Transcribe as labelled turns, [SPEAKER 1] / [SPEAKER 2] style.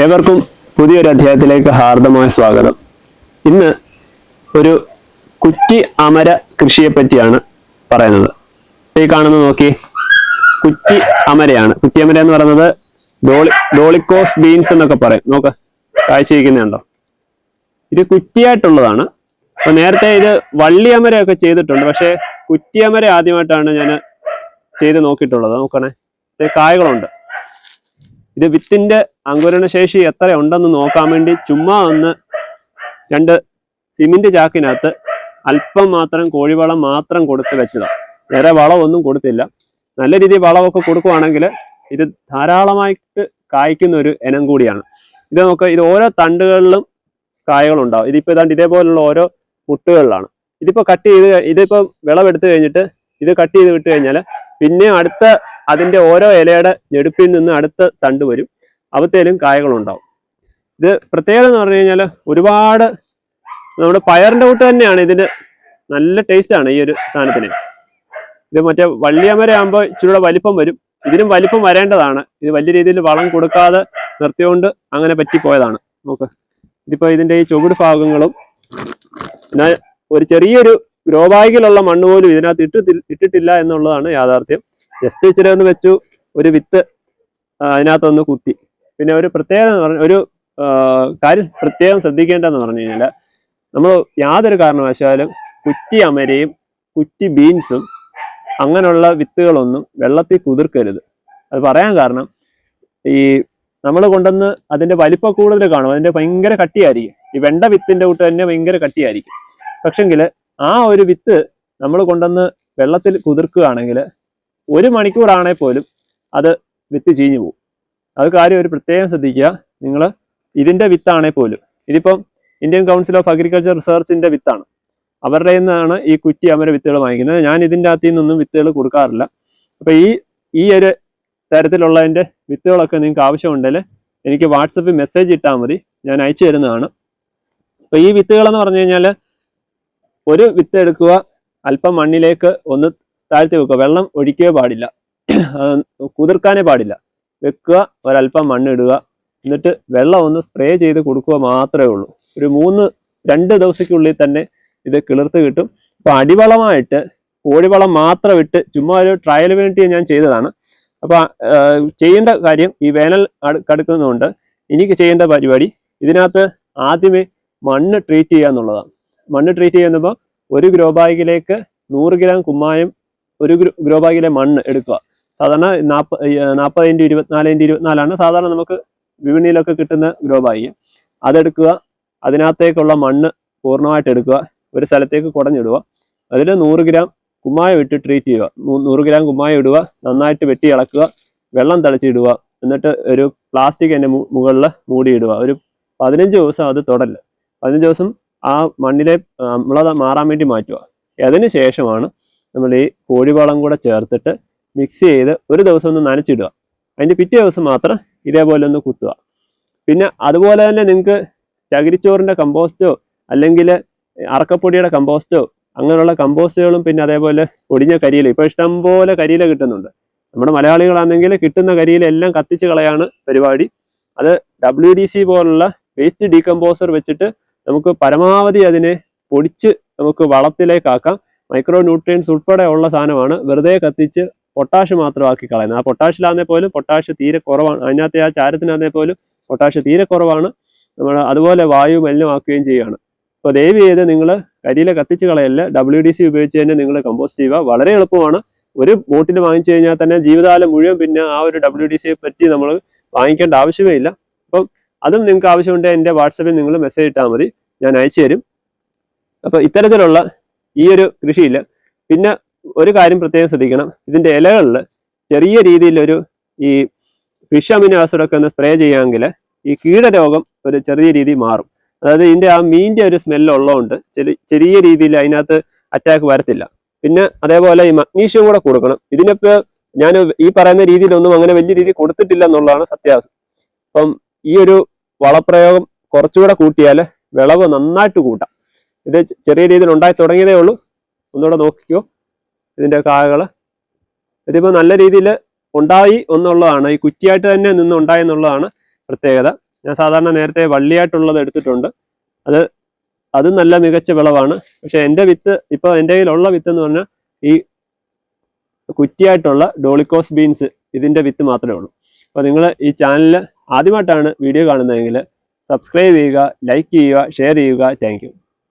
[SPEAKER 1] ഏവർക്കും പുതിയൊരു അധ്യായത്തിലേക്ക് ഹാർദമായ സ്വാഗതം. ഇന്ന് ഒരു കുറ്റി അമര കൃഷിയെ പറ്റിയാണ് പറയുന്നത്. ഈ കാണുന്ന നോക്കി കുറ്റി അമരയാണ്. കുറ്റി അമര എന്ന് പറയുന്നത് ഡോളി ഡോളിക്കോസ് ബീൻസ് എന്നൊക്കെ പറയും. നോക്ക് കാഴ്ചയിരിക്കുന്നുണ്ടോ ഇത് കുറ്റിയായിട്ടുള്ളതാണ്. അപ്പൊ നേരത്തെ ഇത് വള്ളി അമരയൊക്കെ ചെയ്തിട്ടുണ്ട്. പക്ഷേ കുറ്റി അമര ആദ്യമായിട്ടാണ് ഞാൻ ചെയ്ത് നോക്കിയിട്ടുള്ളത്. നോക്കണേ കായകളുണ്ട്. ഇത് വിത്തിന്റെ അങ്കുരണ ശേഷി എത്ര ഉണ്ടെന്ന് നോക്കാൻ വേണ്ടി ചുമ്മാ ഒന്ന് രണ്ട് സിമെന്റ് ചാക്കിനകത്ത് അല്പം മാത്രം കോഴിവളം മാത്രം കൊടുത്ത് വെച്ചതാണ് വേറെ വളമൊന്നും കൊടുത്തില്ല. നല്ല രീതിയിൽ വളമൊക്കെ കൊടുക്കുവാണെങ്കിൽ ഇത് ധാരാളമായിട്ട് കായ്ക്കുന്ന ഒരു ഇനം കൂടിയാണ്. ഇത് നമുക്ക് ഇത് ഓരോ തണ്ടുകളിലും കായകളുണ്ടാവും. ഇതിപ്പോ ഏതാണ്ട് ഇതേപോലുള്ള ഓരോ മുട്ടുകളിലാണ്. ഇതിപ്പോ കട്ട് ചെയ്ത് ഇതിപ്പോ വിളവെടുത്ത് കഴിഞ്ഞിട്ട് ഇത് കട്ട് ചെയ്ത് വിട്ട് കഴിഞ്ഞാൽ പിന്നെ അടുത്ത അതിന്റെ ഓരോ ഇലയുടെ ഞെടുപ്പിൽ നിന്ന് അടുത്ത തണ്ട് വരും. അവത്തേലും കായകളുണ്ടാവും. ഇത് പ്രത്യേകത എന്ന് പറഞ്ഞു കഴിഞ്ഞാൽ ഒരുപാട് നമ്മുടെ പയറിന്റെ കൂട്ട് തന്നെയാണ് ഇതിന് നല്ല ടേസ്റ്റാണ് ഈ ഒരു സാധനത്തിന്. ഇത് മറ്റേ വള്ളിയമരയാകുമ്പോൾ ഇച്ചിരൂടെ വലിപ്പം വരും. ഇതിനും വലിപ്പം വരേണ്ടതാണ്. ഇത് വലിയ രീതിയിൽ വളം കൊടുക്കാതെ നിർത്തിയോണ്ട് അങ്ങനെ പറ്റിപ്പോയതാണ്. നോക്ക്. ഇതിപ്പോ ഇതിന്റെ ഈ ചുവട് ഭാഗങ്ങളും പിന്നെ ഒരു ചെറിയൊരു ഗ്രോബാഗിലുള്ള മണ്ണ് പോലും ഇതിനകത്ത് ഇട്ടിട്ടില്ല എന്നുള്ളതാണ് യാഥാർത്ഥ്യം. ജസ്റ്റ് ഇച്ചിരി ഒന്ന് വെച്ചു ഒരു വിത്ത് അതിനകത്തൊന്ന് കുത്തി. പിന്നെ ഒരു പ്രത്യേകത എന്ന് പറഞ്ഞ ഒരു കാര്യം പ്രത്യേകം ശ്രദ്ധിക്കേണ്ടതെന്ന് പറഞ്ഞു കഴിഞ്ഞാൽ നമ്മൾ യാതൊരു കാരണവശാലും കുറ്റി അമരയും കുറ്റി ബീൻസും അങ്ങനെയുള്ള വിത്തുകളൊന്നും വെള്ളത്തിൽ കുതിർക്കരുത്. അത് പറയാൻ കാരണം ഈ നമ്മൾ കൊണ്ടുവന്ന് അതിന്റെ വലിപ്പം കൂടുതൽ കാണും അതിന്റെ ഭയങ്കര കട്ടിയായിരിക്കും. ഈ വെണ്ട വിത്തിന്റെ കൂട്ട് തന്നെ ഭയങ്കര കട്ടിയായിരിക്കും. പക്ഷെങ്കിൽ ആ ഒരു വിത്ത് നമ്മൾ കൊണ്ടുവന്ന് വെള്ളത്തിൽ കുതിർക്കുകയാണെങ്കിൽ ഒരു മണിക്കൂറാണെങ്കിൽ പോലും അത് വിത്ത് ചീഞ്ഞു പോകും അത് കാര്യം ഒരു പ്രത്യേകം ശ്രദ്ധിക്കുക. നിങ്ങൾ ഇതിന്റെ വിത്താണെങ്കിൽ പോലും. ഇതിപ്പം ഇന്ത്യൻ കൗൺസിൽ ഓഫ് അഗ്രികൾച്ചർ റിസർച്ചിന്റെ വിത്താണ്. അവരുടെ നിന്നാണ് ഈ കുറ്റി അമര വിത്തുകൾ വാങ്ങിക്കുന്നത്. ഞാൻ ഇതിന്റെ അകത്തു നിന്നൊന്നും വിത്തുകൾ കൊടുക്കാറില്ല. അപ്പം ഈ ഈ ഒരു തരത്തിലുള്ളതിന്റെ വിത്തുകളൊക്കെ നിങ്ങൾക്ക് ആവശ്യമുണ്ടെങ്കിൽ എനിക്ക് വാട്സപ്പിൽ മെസ്സേജ് ഇട്ടാൽ മതി. ഞാൻ അയച്ചു തരുന്നതാണ്. അപ്പോൾ ഈ വിത്തുകളെന്ന് പറഞ്ഞു കഴിഞ്ഞാൽ ഒരു വിത്ത് എടുക്കുക അല്പം മണ്ണിലേക്ക് ഒന്ന് താഴ്ത്തി വെക്കുക. വെള്ളം ഒഴിക്കേ പാടില്ല. കുതിർക്കാനേ പാടില്ല. വെക്കുക ഒരല്പം മണ്ണിടുക എന്നിട്ട് വെള്ളം ഒന്ന് സ്പ്രേ ചെയ്ത് കൊടുക്കുക മാത്രമേ ഉള്ളൂ. ഒരു മൂന്ന് രണ്ട് ദിവസക്കുള്ളിൽ തന്നെ ഇത് കിളിർത്ത് കിട്ടും. അപ്പോൾ അടിവളമായിട്ട് കോഴിവളം മാത്രം ഇട്ട് ചുമ്മാ ഒരു ട്രയൽ വേണ്ടി ഞാൻ ചെയ്തതാണ്. അപ്പോൾ ചെയ്യേണ്ട കാര്യം ഈ വേനൽ കടുക്കുന്നതുകൊണ്ട് എനിക്ക് ചെയ്യേണ്ട പരിപാടി ഇതിനകത്ത് ആദ്യമേ മണ്ണ് ട്രീറ്റ് ചെയ്യുക എന്നുള്ളതാണ്. മണ്ണ് ട്രീറ്റ് ചെയ്യുമ്പോൾ ഒരു ഗ്രോ ബാഗിലേക്ക് നൂറ് ഗ്രാം കുമ്മായം ഒരു ഗ്രോ- ബാഗിലെ മണ്ണ് എടുക്കുക. സാധാരണ നാൽപ്പ നാൽപ്പത് ഇന്റു ഇരുപത്തിനാല് ഇന്റു ഇരുപത്തിനാലാണ് സാധാരണ നമുക്ക് വിപണിയിലൊക്കെ കിട്ടുന്ന ഗ്രോ ബാഗ് അതെടുക്കുക. അതിനകത്തേക്കുള്ള മണ്ണ് പൂർണമായിട്ട് എടുക്കുക. ഒരു സ്ഥലത്തേക്ക് കുടഞ്ഞിടുക. അതിൽ നൂറ് ഗ്രാം കുമ്മായം ഇട്ട് ട്രീറ്റ് ചെയ്യുക. നൂറ് ഗ്രാം കുമ്മായം ഇടുക. നന്നായിട്ട് വെട്ടി ഇളക്കുക. വെള്ളം തളിച്ചിടുക. എന്നിട്ട് ഒരു പ്ലാസ്റ്റിക് അതിന്റെ മുകളിൽ മൂടിയിടുക. ഒരു പതിനഞ്ച് ദിവസം അത് തുടരില്ല പതിനഞ്ച് ദിവസം ആ മണ്ണിലെ അമ്ലത മാറാൻ വേണ്ടി മാറ്റുക. അതിന് ശേഷമാണ് നമ്മൾ ഈ കോഴിവളം കൂടെ ചേർത്തിട്ട് മിക്സ് ചെയ്ത് ഒരു ദിവസം ഒന്ന് നനച്ചിടുക. അതിന്റെ പിറ്റേ ദിവസം മാത്രം ഇതേപോലെ ഒന്ന് കുത്തുക. പിന്നെ അതുപോലെ തന്നെ നിങ്ങൾക്ക് ചകിരിച്ചോറിന്റെ കമ്പോസ്റ്റോ അല്ലെങ്കിൽ അറക്കപ്പൊടിയുടെ കമ്പോസ്റ്റോ അങ്ങനെയുള്ള കമ്പോസ്റ്റുകളും പിന്നെ അതേപോലെ പൊടിഞ്ഞ കരിയില ഇപ്പോൾ ഇഷ്ടംപോലെ കരിയില കിട്ടുന്നുണ്ട്. നമ്മുടെ മലയാളികളാണെങ്കിൽ കിട്ടുന്ന കരിയിലെല്ലാം കത്തിച്ച് കളയാണ് പരിപാടി. അത് ഡബ്ല്യു ഡി സി പോലുള്ള വേസ്റ്റ് ഡീകമ്പോസർ വെച്ചിട്ട് നമുക്ക് പരമാവധി അതിനെ പൊടിച്ച് നമുക്ക് വളത്തിലേക്കാക്കാം. മൈക്രോ ന്യൂട്രിയൻസ് ഉൾപ്പെടെ ഉള്ള സാധനമാണ് വെറുതെ കത്തിച്ച് പൊട്ടാഷ് മാത്രമാക്കി കളയുന്നത്. ആ പൊട്ടാഷിലാന്നേ പോലും പൊട്ടാഷ് തീരെ കുറവാണ്. അതിനകത്തെ ആ ചാരത്തിനാന്നേ പോലും പൊട്ടാഷ് തീരെ കുറവാണ്. നമ്മൾ അതുപോലെ വായു മലിനമാക്കുകയും ചെയ്യുകയാണ്. അപ്പോൾ ദയവ് ചെയ്ത് നിങ്ങൾ കരിയില കത്തിച്ച് കളയല്ല. ഡബ്ല്യു ഡി സി ഉപയോഗിച്ച് തന്നെ നിങ്ങൾ കമ്പോസ്റ്റ് ചെയ്യുക. വളരെ എളുപ്പമാണ്. ഒരു ബോട്ടിൽ വാങ്ങിച്ചു കഴിഞ്ഞാൽ തന്നെ ജീവിതകാലം മുഴുവൻ പിന്നെ ആ ഒരു ഡബ്ല്യു ഡി സിയെ പറ്റി നമ്മൾ വാങ്ങിക്കേണ്ട ആവശ്യമേ ഇല്ല. അപ്പം അതും നിങ്ങൾക്ക് ആവശ്യമുണ്ടെങ്കിൽ എന്റെ വാട്സപ്പിൽ നിങ്ങൾ മെസ്സേജ് ഇട്ടാൽ മതി. ഞാൻ അയച്ചു തരും അപ്പോൾ ഇത്തരത്തിലുള്ള ഈ ഒരു കൃഷിയിൽ പിന്നെ ഒരു കാര്യം പ്രത്യേകം ശ്രദ്ധിക്കണം. ഇതിന്റെ ഇലകളിൽ ചെറിയ രീതിയിലൊരു ഈ ഫിഷ് അമിനോ ആസിഡൊക്കെ ഒന്ന് സ്പ്രേ ചെയ്യാമെങ്കിൽ ഈ കീടരോഗം ഒരു ചെറിയ രീതിയിൽ മാറും. അതായത് ഇതിന്റെ ആ മീനിന്റെ ഒരു സ്മെല്ല് ഉള്ളതുകൊണ്ട് ചെറിയ ചെറിയ രീതിയിൽ അതിനകത്ത് അറ്റാക്ക് വരത്തില്ല. പിന്നെ അതേപോലെ ഈ മഗ്നീഷ്യം കൂടെ കൊടുക്കണം. ഇതിനിപ്പോൾ ഞാൻ ഈ പറയുന്ന രീതിയിലൊന്നും അങ്ങനെ വലിയ രീതിയിൽ കൊടുത്തിട്ടില്ല എന്നുള്ളതാണ് സത്യാവസ്ഥ. അപ്പം ഈ ഒരു വളപ്രയോഗം കുറച്ചുകൂടെ കൂട്ടിയാൽ വിളവ് നന്നായിട്ട് കൂട്ടാം. ഇത് ചെറിയ രീതിയിൽ ഉണ്ടായി തുടങ്ങിയതേ ഉള്ളൂ. ഒന്നുകൂടെ നോക്കിക്കോ. ഇതിന്റെ കായകൾ ഇതിപ്പോൾ നല്ല രീതിയിൽ ഉണ്ടായി എന്നുള്ളതാണ്. ഈ കുറ്റിയായിട്ട് തന്നെ നിന്ന് ഉണ്ടായി എന്നുള്ളതാണ് പ്രത്യേകത. ഞാൻ സാധാരണ നേരത്തെ വള്ളിയായിട്ടുള്ളത് എടുത്തിട്ടുണ്ട്. അത് അത് നല്ല മികച്ച വിളവാണ്. പക്ഷെ എന്റെ വിത്ത് ഇപ്പോൾ എന്റെ കയ്യിലുള്ള വിത്ത് എന്ന് പറഞ്ഞാൽ ഈ കുറ്റിയായിട്ടുള്ള ഡോളിക്കോസ് ബീൻസ് ഇതിന്റെ വിത്ത് മാത്രമേ ഉള്ളൂ. അപ്പോൾ നിങ്ങൾ ഈ ചാനൽ ആദ്യമായിട്ടാണ് വീഡിയോ കാണുന്നതെങ്കിൽ സബ്സ്ക്രൈബ് ചെയ്യുക ലൈക്ക് ചെയ്യുക ഷെയർ ചെയ്യുക. താങ്ക്